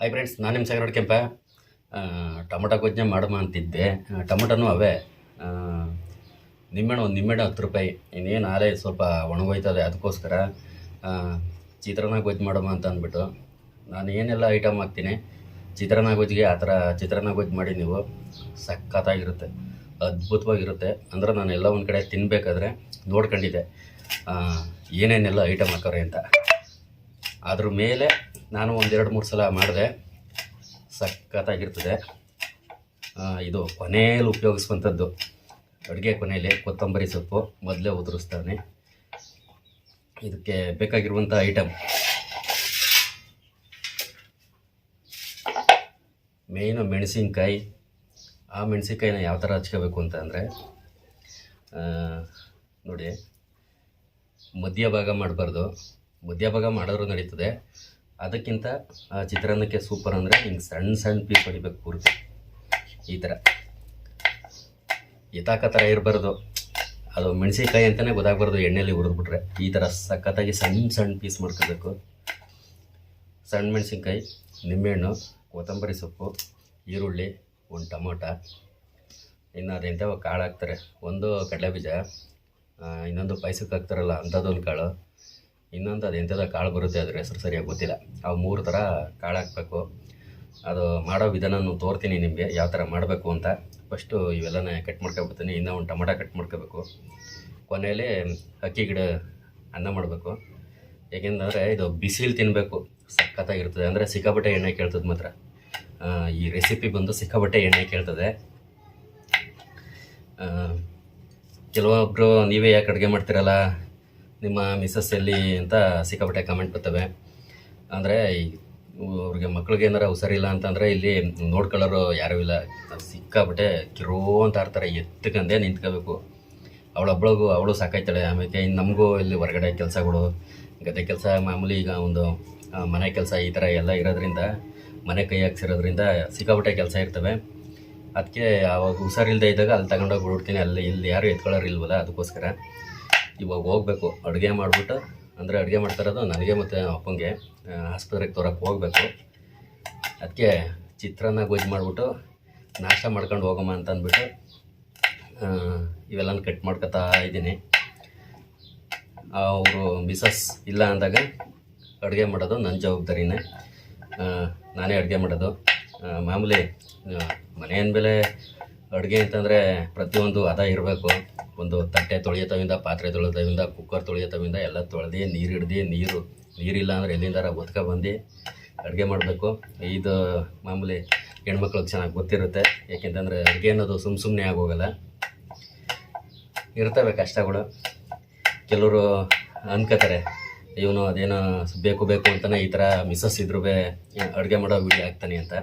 Hi friends ನಾನು ನಿಮ್ಮ ಸಾಗರ ಕೆಂಪ ಟೊಮೊಟೊ ಗೊಜ್ಜೆ ಮಾಡಮ್ಮ ಅಂತಿದ್ದೆ. ಟೊಮೊಟೊನೂ ಅವೇ. ನಿಮ್ಮೆಣ್ಣು ಒಂದು ನಿಂಬೆಹಣ್ಣು ಹತ್ತು ರೂಪಾಯಿ. ಇನ್ನೇನು ಆಲೆ ಸ್ವಲ್ಪ ಒಣಗೋಯ್ತದೆ ಅದಕ್ಕೋಸ್ಕರ. ಚಿತ್ರಾನ್ನ ಗೊಜ್ಜು ಮಾಡಮ್ಮ ಅಂತ ಅಂದ್ಬಿಟ್ಟು. ನಾನು ಏನೆಲ್ಲ ಐಟಮ್ ಹಾಕ್ತೀನಿ? ಚಿತ್ರಾನ್ನ ಗೊಜ್ಜಿಗೆ ಆ ಥರ ಚಿತ್ರಾನ್ನ ಗೊಜ್ಜು ಮಾಡಿ ನೀವು. ಸಖತ್ತಾಗಿರುತ್ತೆ. ಅದ್ಭುತವಾಗಿರುತ್ತೆ. ಅಂದ್ರೆ ನಾನು ಎಲ್ಲ ಒಂದು ಕಡೆ ತಿನ್ನಬೇಕಾದ್ರೆ ನೋಡ್ಕೊಂಡಿದ್ದೆ. ಏನೇನೆಲ್ಲ ಐಟಮ್ ಹಾಕೋರೆ ಅಂತ. ಅದ್ರ ಮೇಲೆ ನಾನು ಒಂದೆರಡು ಮೂರು ಸಲ ಮಾಡಿದೆ. ಸಖತ್ತಾಗಿರ್ತದೆ. ಇದು ಕೊನೆಯಲ್ಲಿ ಉಪಯೋಗಿಸುವಂಥದ್ದು. ಅಡುಗೆ ಕೊನೆಯಲ್ಲಿ ಕೊತ್ತಂಬರಿ ಸೊಪ್ಪು ಮೊದಲೇ ಉದುರಿಸ್ತಾನೆ. ಇದಕ್ಕೆ ಬೇಕಾಗಿರುವಂಥ ಐಟಮ್ ಮೇಯ್ನು ಮೆಣಸಿನ್ಕಾಯಿ. ಆ ಮೆಣಸಿನ್ಕಾಯಿನ ಯಾವ ಥರ ಹಚ್ಕೋಬೇಕು ಅಂತ ಅಂದರೆ ನೋಡಿ, ಮಧ್ಯ ಭಾಗ ಮಾಡಬಾರ್ದು. ಮಧ್ಯ ಭಾಗ ಮಾಡಿದ್ರೂ ನಡೀತದೆ. ಅದಕ್ಕಿಂತ ಚಿತ್ರಾನ್ನಕ್ಕೆ ಸೂಪರ್ ಅಂದರೆ ಹಿಂಗೆ ಸಣ್ಣ ಸಣ್ಣ ಪೀಸ್ ಹೊಡಿಬೇಕು ಪೂರ್ತಿ. ಈ ಥರ ಇತಾಕ ಥರ ಇರಬಾರ್ದು. ಅದು ಮೆಣಸಿನ್ಕಾಯಿ ಅಂತಲೇ ಗೊತ್ತಾಗಬಾರ್ದು ಎಣ್ಣೆಯಲ್ಲಿ ಹುರಿದ್ಬಿಟ್ರೆ. ಈ ಥರ ಸಖತ್ತಾಗಿ ಸಣ್ಣ ಸಣ್ಣ ಪೀಸ್ ಮಾಡ್ಕೋಬೇಕು. ಸಣ್ಣ ಮೆಣಸಿನ್ಕಾಯಿ, ನಿಂಬೆಹಣ್ಣು, ಕೊತ್ತಂಬರಿ ಸೊಪ್ಪು, ಈರುಳ್ಳಿ, ಒಂದು ಟೊಮೊಟ. ಇನ್ನು ಅದೆಂಥ ಕಾಳು ಹಾಕ್ತಾರೆ. ಒಂದು ಕಡಲೆ ಬೀಜ ಇನ್ನೊಂದು ಪಾಯಸಕ್ಕೆ ಹಾಕ್ತಾರಲ್ಲ, ಅಂಥದ್ದೊಂದು ಕಾಳು. ಇನ್ನೊಂದು ಅದು ಎಂಥದ ಕಾಳು ಬರುತ್ತೆ, ಅದ್ರ ಹೆಸರು ಸರಿಯಾಗಿ ಗೊತ್ತಿಲ್ಲ. ಅವು ಮೂರು ಥರ ಕಾಳು ಹಾಕಬೇಕು. ಅದು ಮಾಡೋ ವಿಧಾನನೂ ತೋರ್ತೀನಿ ನಿಮಗೆ, ಯಾವ ಥರ ಮಾಡಬೇಕು ಅಂತ. ಫಸ್ಟು ಇವೆಲ್ಲನ ಕಟ್ ಮಾಡ್ಕೊಬಿಡ್ತೀನಿ. ಇನ್ನೂ ಒಂದು ಟೊಮೊಟೊ ಕಟ್ ಮಾಡ್ಕೋಬೇಕು. ಕೊನೆಯಲ್ಲಿ ಅಕ್ಕಿ ಗಿಡ ಅನ್ನ ಮಾಡಬೇಕು. ಏಕೆಂದರೆ ಇದು ಬಿಸಿಲು ತಿನ್ನಬೇಕು ಸಖತ್ತಾಗಿರ್ತದೆ. ಅಂದರೆ ಸಿಕ್ಕಾಪಟ್ಟೆ ಎಣ್ಣೆ ಕೇಳ್ತದೆ ಮಾತ್ರ. ಈ ರೆಸಿಪಿ ಬಂದು ಸಿಕ್ಕಾಪಟ್ಟೆ ಎಣ್ಣೆ ಕೇಳ್ತದೆ. ಕೆಲವೊಬ್ಬರು ನೀವೇ ಯಾಕೆ ಅಡುಗೆ ಮಾಡ್ತಿರಲ್ಲ? ನಿಮ್ಮ ಮಿಸ್ಸಸ್ ಎಲ್ಲಿ ಅಂತ ಸಿಕ್ಕಾಪಟ್ಟೆ ಕಮೆಂಟ್ ಬರ್ತವೆ. ಅಂದರೆ ಅವ್ರಿಗೆ ಮಕ್ಳಿಗೆ ಏನಾರ ಹುಷಾರಿಲ್ಲ ಅಂತಂದರೆ ಇಲ್ಲಿ ನೋಡ್ಕೊಳ್ಳೋರು ಯಾರೂ ಇಲ್ಲ. ಸಿಕ್ಕಾಪಟ್ಟೆ ಕಿರೋ ಅಂತ ಆಡ್ತಾರೆ, ಎತ್ತಕಂದೇ ನಿಂತ್ಕೋಬೇಕು. ಅವಳೊಬ್ಳಿಗೂ ಅವಳು ಸಾಕಾಯ್ತಾಳೆ. ಆಮೇಲೆ ಇನ್ನು ನಮಗೂ ಇಲ್ಲಿ ಹೊರಗಡೆ ಕೆಲಸಗಳು, ಗದ್ದೆ ಕೆಲಸ, ಮಾಮೂಲಿ ಈಗ ಒಂದು ಮನೆ ಕೆಲಸ ಈ ಥರ ಎಲ್ಲ ಇರೋದ್ರಿಂದ, ಮನೆ ಕೈ ಹಾಕ್ಸಿರೋದ್ರಿಂದ ಸಿಕ್ಕಾಪಟ್ಟೆ ಕೆಲಸ ಇರ್ತವೆ. ಅದಕ್ಕೆ ಅವಾಗ ಹುಷಾರಿಲ್ಲದೆ ಇದ್ದಾಗ ಅಲ್ಲಿ ತಗೊಂಡೋಗಿ ಬಿಡ್ತೀನಿ ಅಲ್ಲಿ ಇಲ್ಲಿ ಯಾರು ಎತ್ಕೊಳ್ಳೋರು ಇಲ್ವಲ್ಲ, ಅದಕ್ಕೋಸ್ಕರ. ಇವಾಗ ಹೋಗ್ಬೇಕು, ಅಡುಗೆ ಮಾಡಿಬಿಟ್ಟು, ಅಂದರೆ ಅಡುಗೆ ಮಾಡ್ತಾರೋದು ನನಗೆ ಮತ್ತು ಅಪ್ಪಂಗೆ ಆಸ್ಪತ್ರೆಗೆ ತೋರಕ್ಕೆ ಹೋಗಬೇಕು. ಅದಕ್ಕೆ ಚಿತ್ರಾನ್ನ ಗೊಜ್ಜು ಮಾಡಿಬಿಟ್ಟು, ನಾಷ್ಟ ಮಾಡ್ಕೊಂಡು ಹೋಗಮ್ಮ ಅಂತ ಅಂದ್ಬಿಟ್ಟು ಇವೆಲ್ಲನೂ ಕಟ್ ಮಾಡ್ಕೊತಾ ಇದ್ದೀನಿ. ಅವರು ಮಿಸಸ್ ಇಲ್ಲ ಅಂದಾಗ ಅಡುಗೆ ಮಾಡೋದು ನನ್ನ ಜವಾಬ್ದಾರಿನೇ. ನಾನೇ ಅಡುಗೆ ಮಾಡೋದು. ಮಾಮೂಲಿ ಮನೆ ಅಂದಮೇಲೆ ಅಡುಗೆ ಅಂತಂದರೆ ಪ್ರತಿಯೊಂದು ಹದ ಇರಬೇಕು. ಒಂದು ತಟ್ಟೆ ತೊಳೆಯೋತವಿಂದ ಪಾತ್ರೆ ತೊಳೆಯೋತವಿಂದ ಕುಕ್ಕರ್ ತೊಳೆಯೋತವಿಂದ ಎಲ್ಲ ತೊಳೆದು, ನೀರು ಹಿಡ್ದು, ನೀರು ನೀರಿಲ್ಲ ಅಂದರೆ ಎಲ್ಲಿಂದಾರ ಬದುಕ ಬಂದು ಅಡುಗೆ ಮಾಡಬೇಕು. ಇದು ಮಾಮೂಲಿ ಹೆಣ್ಮಕ್ಳಿಗೆ ಚೆನ್ನಾಗಿ ಗೊತ್ತಿರುತ್ತೆ. ಏಕೆಂತಂದರೆ ಅಡುಗೆ ಅನ್ನೋದು ಸುಮ್ಮ ಸುಮ್ಮನೆ ಆಗೋಗಲ್ಲ. ಇರ್ತವೆ ಕಷ್ಟಗಳು. ಕೆಲವರು ಅನ್ಕೋತಾರೆ, ಇವನು ಅದೇನೋ ಬೇಕು ಬೇಕು ಅಂತಲೇ ಈ ಥರ ಮಿಸ್ಸಸ್ ಇದ್ರೂ ಅಡುಗೆ ಮಾಡೋ ವಿಡಿಯೋ ಹಾಕ್ತಾನೆ ಅಂತ.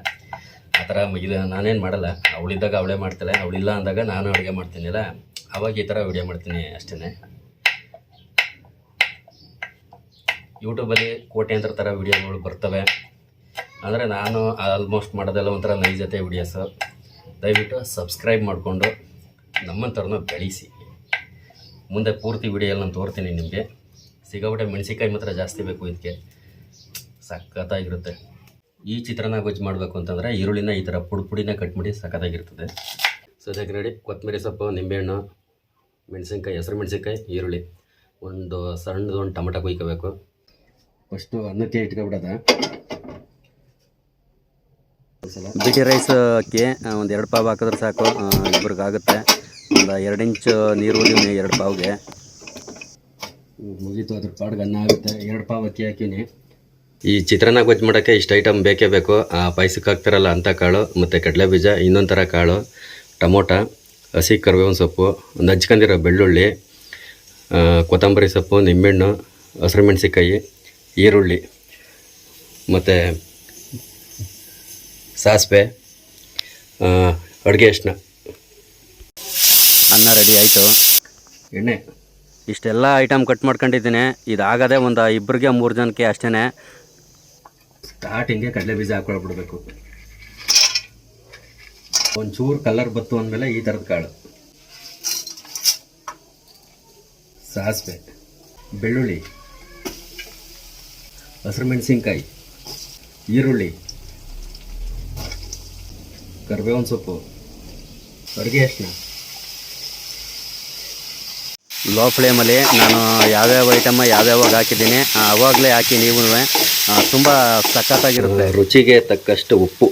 ಆ ಥರ ಇದು ನಾನೇನು ಮಾಡಲ್ಲ. ಅವಳಿದ್ದಾಗ ಅವಳೇ ಮಾಡ್ತಾಳೆ. ಅವಳಿಲ್ಲ ಅಂದಾಗ ನಾನು ಅಡುಗೆ ಮಾಡ್ತೀನಿಲ್ಲ ಅವಾಗ ಈ ಥರ ವಿಡಿಯೋ ಮಾಡ್ತೀನಿ ಅಷ್ಟೇ ಯೂಟ್ಯೂಬಲ್ಲಿ ಕೋಟ್ಯಾಂತರ ಥರ ವಿಡಿಯೋಗಳು ಬರ್ತವೆ. ಅಂದರೆ ನಾನು ಆಲ್ಮೋಸ್ಟ್ ಮಾಡೋದೆಲ್ಲ ಒಂಥರ ನೈಜತೆ ವಿಡಿಯೋಸು ದಯವಿಟ್ಟು ಸಬ್ಸ್ಕ್ರೈಬ್ ಮಾಡಿಕೊಂಡು ನಮ್ಮಂಥವ್ರನ್ನ ಬೆಳೆಸಿ. ಮುಂದೆ ಪೂರ್ತಿ ವಿಡಿಯೋ ಎಲ್ಲ ನಾನು ತೋರ್ತೀನಿ ನಿಮಗೆ. ಸಿಗೋಬಿಟ್ಟೆ ಮೆಣಸಿಕಾಯಿ ಮಾತ್ರ ಜಾಸ್ತಿ ಬೇಕು ಇದಕ್ಕೆ. ಸಖತ್ತಾಗಿರುತ್ತೆ. ಈ ಚಿತ್ರನ ಗೊಜ್ಜು ಮಾಡಬೇಕು ಅಂತಂದರೆ ಈರುಳ್ಳಿನ ಈ ಥರ ಪುಡಿ ಪುಡಿನ ಕಟ್ ಮಾಡಿ ಸಖತ್ತಾಗಿರ್ತದೆ. ಸೊ ಅದಕ್ಕೆ ರೆಡಿ ಕೊತ್ತಂಬರಿ ಸೊಪ್ಪು ನಿಂಬೆಹಣ್ಣು ಮೆಣಸಿನ್ಕಾಯಿ ಹೆಸರು ಮೆಣಸಿನ್ಕಾಯಿ ಈರುಳ್ಳಿ. ಒಂದು ಸಣ್ಣದು ಒಂದು ಟೊಮಟೊ ಕುಯ್ಕೋಬೇಕು. ಫಸ್ಟು ಅನ್ನಕ್ಕೆ ಇಟ್ಕೊಬಿಡೋದ. ಬಿಟಿ ರೈಸ್ ಅಕ್ಕಿ ಒಂದು ಎರಡು ಪಾವು ಹಾಕಿದ್ರೆ ಸಾಕು. ಇಬ್ಬರಿಗೆ ಆಗುತ್ತೆ ಒಂದು ಎರಡು ಇಂಚು ನೀರು ಉಳಿದೀನಿ ಎರಡು ಪಾವ್ಗೆ. ಮುಗೀತು. ಅದ್ರ ಪಾಡ್ಗೆ ಅನ್ನ ಆಗುತ್ತೆ. ಎರಡು ಪಾವು ಅಕ್ಕಿ ಹಾಕಿನಿ. ಈ ಚಿತ್ರಾನ್ನ ಗೊಜ್ಜು ಮಾಡೋಕ್ಕೆ ಇಷ್ಟು ಐಟಮ್ ಬೇಕೇ ಬೇಕು. ಆ ಪಾಯಸಕ್ಕೆ ಹಾಕ್ತಾರಲ್ಲ ಅಂಥ ಕಾಳು ಮತ್ತು ಕಡಲೆ ಬೀಜ ಇನ್ನೊಂದು ಥರ ಕಾಳು ಟೊಮೊಟ ಹಸಿ ಕರಿಬೇವಿನ ಸೊಪ್ಪು ಒಂದು ಹಚ್ಕೊಂಡಿರೋ ಬೆಳ್ಳುಳ್ಳಿ ಕೊತ್ತಂಬರಿ ಸೊಪ್ಪು ನಿಂಬೆಹಣ್ಣು ಹಸಿರು ಮೆಣಸಿನ್ಕಾಯಿ ಈರುಳ್ಳಿ ಮತ್ತು ಸಾಸಿವೆ ಅಡುಗೆ ಅಷ್ಟನ್ನ ಅನ್ನ ರೆಡಿ ಆಯಿತು. ಎಣ್ಣೆ. ಇಷ್ಟೆಲ್ಲ ಐಟಮ್ ಕಟ್ ಮಾಡ್ಕೊಂಡಿದ್ದೀನಿ. ಇದಾಗದೆ ಒಂದು ಇಬ್ಬರಿಗೆ ಮೂರು ಜನಕ್ಕೆ ಅಷ್ಟೇ ಸ್ಟಾರ್ಟಿಂಗೆ ಕಡಲೆ ಬೀಜ ಹಾಕೊಳ್ಬಿಡ್ಬೇಕು. ಒಂಚೂರು ಕಲರ್ ಬತ್ತು ಅಂದಮೇಲೆ ಈ ಥರದ ಕಾಳು. ಸಾಸಿವೆ, ಬೆಳ್ಳುಳ್ಳಿ, ಹಸಿರು ಮೆಣಸಿನ್ಕಾಯಿ, ಈರುಳ್ಳಿ, ಕರಿಬೇವಿನ ಸೊಪ್ಪು ಅಡುಗೆ ಎಷ್ಟನ್ನ ಲೋ ಫ್ಲೇಮಲ್ಲಿ ನಾನು ಯಾವ್ಯಾವ ಯಾವ ಯಾವ್ಯಾವಾಗ ಹಾಕಿದ್ದೀನಿ ಅವಾಗಲೇ ಹಾಕಿ ನೀವು ತುಂಬ ಸಖತ್ತಾಗಿರುತ್ತೆ. ರುಚಿಗೆ ತಕ್ಕಷ್ಟು ಉಪ್ಪು.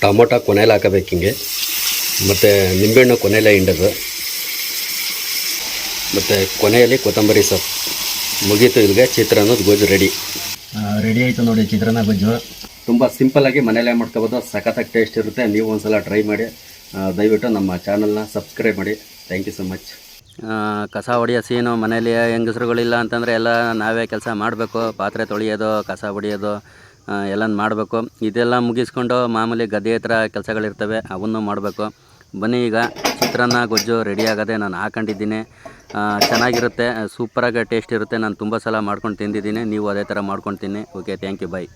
ಟೊಮೊಟೊ ಕೊನೆಯಲ್ಲಿ ಹಾಕಬೇಕು ಹಿಂಗೆ. ಮತ್ತು ನಿಂಬೆಹಣ್ಣು ಕೊನೆಯಲ್ಲೇ ಹಿಂಡೋದು. ಮತ್ತು ಕೊನೆಯಲ್ಲಿ ಕೊತ್ತಂಬರಿ ಸೊಪ್ಪು. ಮುಗೀತು ಇಲ್ಲಿಗೆ ಚಿತ್ರಾನ್ನದ ಗೊಜ್ಜು ರೆಡಿ ರೆಡಿ ಆಯಿತು ನೋಡಿ ಚಿತ್ರಾನ್ನ ಗೊಜ್ಜು. ತುಂಬ ಸಿಂಪಲ್ಲಾಗಿ ಮನೆಯಲ್ಲೇ ಮಾಡ್ಕೋಬೋದು. ಸಖತ್ತಾಗಿ ಟೇಸ್ಟ್ ಇರುತ್ತೆ. ನೀವು ಒಂದ್ಸಲ ಟ್ರೈ ಮಾಡಿ ದಯವಿಟ್ಟು ನಮ್ಮ ಚಾನಲ್ನ ಸಬ್ಸ್ಕ್ರೈಬ್ ಮಾಡಿ. ಥ್ಯಾಂಕ್ ಯು ಸೊ ಮಚ್ ಕಸ ಹೊಡೆಯೋ ಸೀನು ಮನೇಲಿ ಹೆಂಗಸರುಗಳಿಲ್ಲ ಅಂತಂದರೆ ಎಲ್ಲ ನಾವೇ ಕೆಲಸ ಮಾಡಬೇಕು. ಪಾತ್ರೆ ತೊಳೆಯೋದು, ಕಸ ಹೊಡಿಯೋದು ಎಲ್ಲ ಮಾಡಬೇಕು. ಇದೆಲ್ಲ ಮುಗಿಸ್ಕೊಂಡು ಮಾಮೂಲಿ ಗದ್ದೆ ಹತ್ರ ಕೆಲಸಗಳಿರ್ತವೆ, ಅವನ್ನು ಮಾಡಬೇಕು. ಬನ್ನಿ ಈಗ, ಚಿತ್ರಾನ್ನ, ಗೊಜ್ಜು ರೆಡಿ ನಾನು ಹಾಕೊಂಡಿದ್ದೀನಿ. ಚೆನ್ನಾಗಿರುತ್ತೆ, ಸೂಪರಾಗಿ ಟೇಸ್ಟ್ ಇರುತ್ತೆ. ನಾನು ತುಂಬ ಸಲ ಮಾಡ್ಕೊಂಡು ತಿಂದಿದ್ದೀನಿ. ನೀವು ಅದೇ ಥರ ಮಾಡ್ಕೊಂಡು ತಿನ್ನಿ. Okay thank you by